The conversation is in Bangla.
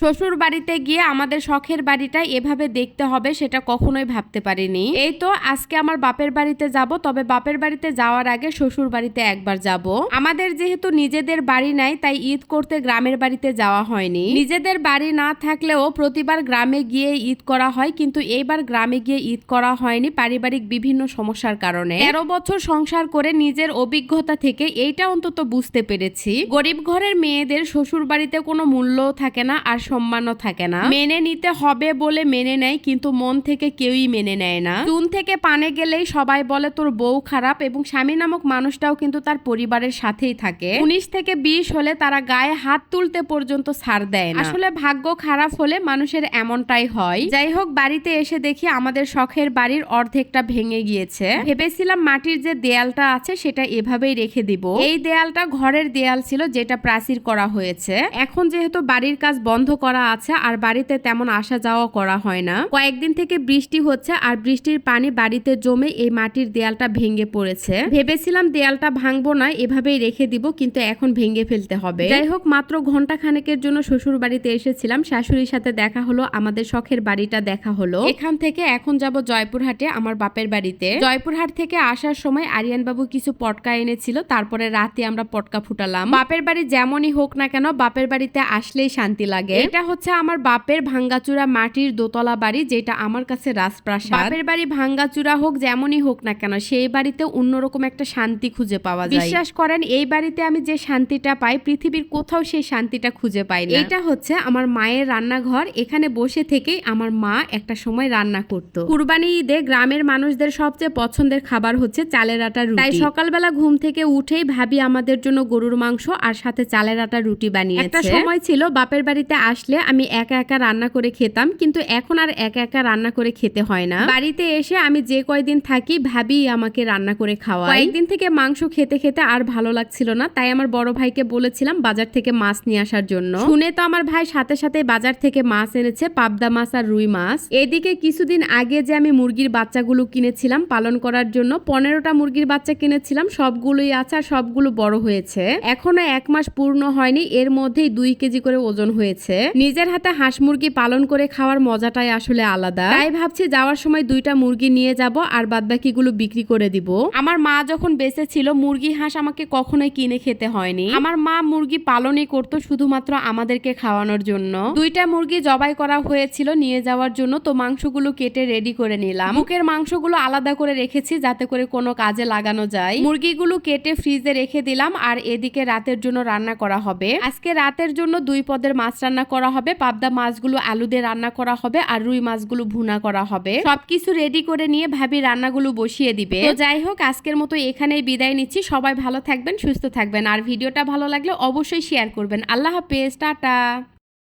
শ্বশুর বাড়িতে গিয়ে আমাদের শখের বাড়িটা এভাবে দেখতে হবে সেটা কখনোই ভাবতে পারিনি। এই তো আজকে আমার বাপের বাড়িতে যাব, তবে বাপের বাড়িতে যাওয়ার আগে শ্বশুর বাড়িতে একবার যাব। আমাদের যেহেতু নিজেদের বাড়ি নাই, তাই ঈদ করতে গ্রামের বাড়িতে যাওয়া হয়নি। নিজেদের বাড়ি না থাকলেও প্রতিবার গ্রামে গিয়ে ঈদ করা হয়, কিন্তু এইবার গ্রামে গিয়ে ঈদ করা হয়নি পারিবারিক বিভিন্ন সমস্যার কারণে। তেরো বছর সংসার করে নিজের অভিজ্ঞতা থেকে এইটা অন্তত বুঝতে পেরেছি। গরিব ঘরের মেয়েদের শ্বশুর বাড়িতে কোনো মূল্যও থাকে না, আর সম্মানও থাকে না। মেনে নিতে হবে বলে মেনে নেয় কিন্তু মন থেকে কেউই মেনে নেয় না। চুন থেকে পানে গেলেই সবাই বলে তোর বউ খারাপ এবং স্বামী নামক মানুষটাও কিন্তু তার পরিবারের সাথেই থাকে। উনিশ থেকে বিশ হলে তারা গায়ে হাত তুলতে পর্যন্ত ছাড় দেয় না। আসলে ভাগ্য খারাপ হলে মানুষের এমনটাই হয়। যাই হোক বাড়িতে এসে দেখি আমাদের শখের বাড়ির অর্ধেকটা ভেঙে গিয়েছে। ভেবেছিলাম মাটির যে দেয়ালটা আছে সেটা এভাবেই রেখে দিব। এই দেয়ালটা ঘরের দেয়াল ছিল যেটা প্রাচীর করা হয়েছে। এখন যেহেতু বাড়ির কাজ বন্ধ করা আছে আর বাড়িতে তেমন আসা যাওয়া করা হয় না। কয়েকদিন থেকে বৃষ্টি হচ্ছে আর বৃষ্টির পানি বাড়িতে জমে এই মাটির দেয়ালটা ভেঙে পড়েছে। ভেবেছিলাম দেয়ালটা ভাঙবো না, এভাবেই রেখে দিব, কিন্তু এখন ভেঙে ফেলতে হবে। যাই হোক, মাত্র ঘণ্টা খানেকের জন্য শ্বশুর বাড়িতে এসেছিলাম, শাশুড়ির সাথে দেখা হলো, আমাদের শখের বাড়িটা দেখা হলো। এখান থেকে এখন যাব জয়পুরহাটে, আমার বাপের বাড়িতে। জয়পুরহাট থেকে আসার সময় আরিয়ান বাবু কিছু পটকা এনেছিল, তারপরে রাতে আমরা পটকা ফুটালাম। বাপের বাড়ি যেমনই হোক না কেন, বাপের বাড়িতে আসলেই শান্তি লাগে। এটা হচ্ছে আমার বাপের ভাঙ্গাচুরা মাটির দোতলা বাড়ি যেটা আমার কাছে রাজপ্রাসাদ। বাপের বাড়ি ভাঙ্গাচুরা হোক যেমনই হোক না কেন সেই বাড়িতে অন্যরকম একটা শান্তি খুঁজে পাওয়া যায়। বিশ্বাস করেন এই বাড়িতে আমি যে শান্তিটা পাই পৃথিবীর কোথাও সেই শান্তিটা খুঁজে পাই না। এটা হচ্ছে আমার মায়ের রান্নাঘর এখানে বসে থেকেই আমার মা একটা সময় রান্না করত। কুরবানি ঈদে গ্রামের মানুষদের সবচেয়ে পছন্দের খাবার হচ্ছে চালের আটা রুটি। তাই সকালবেলা ঘুম থেকে উঠেই ভাবি আমাদের জন্য গরুর মাংস আর সাথে চালের আটা রুটি বানিয়েছে। একটা সময় ছিল বাপের বাড়িতে আসলে আমি একা একা রান্না করে খেতাম, কিন্তু এখন আর একা একা রান্না করে খেতে হয় না। বাড়িতে এসে আমি যে কয়দিন থাকি ভাবি আমাকে রান্না করে খাওয়া একদিন থেকে মাংস খেতে খেতে আর ভালো লাগছিল না, তাই আমার বড় ভাইকে বলেছিলাম বাজার থেকে মাছ নিয়ে আসার জন্য। শুনে তো আমার ভাই সাথে সাথে বাজার থেকে মাছ এনেছে, পাবদা মাছ আর রুই মাছ। এদিকে কিছুদিন আগে যে আমি মুরগির বাচ্চাগুলো কিনেছিলাম, পালন করার জন্য পনেরোটা মুরগির বাচ্চা কিনেছিলাম, সবগুলোই আছে আর সবগুলো বড় হয়েছে। এখনও এক মাস পূর্ণ হয়নি, এর মধ্যেই দুই কেজি করে ওজন হয়েছে। নিজের হাতে হাঁস মুরগি পালন করে খাওয়ার মজাটাই আসলে আলাদা। তাই ভাবছি যাওয়ার সময় দুইটা মুরগি নিয়ে যাব আর বাদবাকিগুলো বিক্রি করে দিব। আমার মা যখন বেঁচে ছিল মুরগি হাঁস আমাকে কখনোই কিনে খেতে হয়নি। আমার মা মুরগি পালনই করতো শুধুমাত্র আমাদেরকে খাওয়ানোর জন্য। দুইটা মুরগি জবাই করা হয়েছিল নিয়ে যাওয়ার জন্য, তো মাংসগুলো কেটে রেডি করে নিলাম। মুখের মাংসগুলো আলাদা করে রেখেছি যাতে করে কোনো কাজে লাগানো যায়। মুরগিগুলো কেটে ফ্রিজে রেখে দিলাম আর এদিকে রাতের জন্য রান্না করা হবে। আজকে রাতের জন্য দুই পদের মাছ রান্না করা হবে, পাবদা মাছগুলো আলু দিয়ে রান্না করা হবে আর রুই মাছগুলো ভুনা করা হবে। সবকিছু রেডি করে নিয়ে ভাবি রান্নাগুলো বসিয়ে দিবে। তো যাই হোক, আজকের মতো এখানেই বিদায় নিচ্ছি। সবাই ভালো থাকবেন, সুস্থ থাকবেন। আর ভিডিওটা ভালো লাগলে অবশ্যই শেয়ার করবেন। আল্লাহ হাফেজ, টাটা।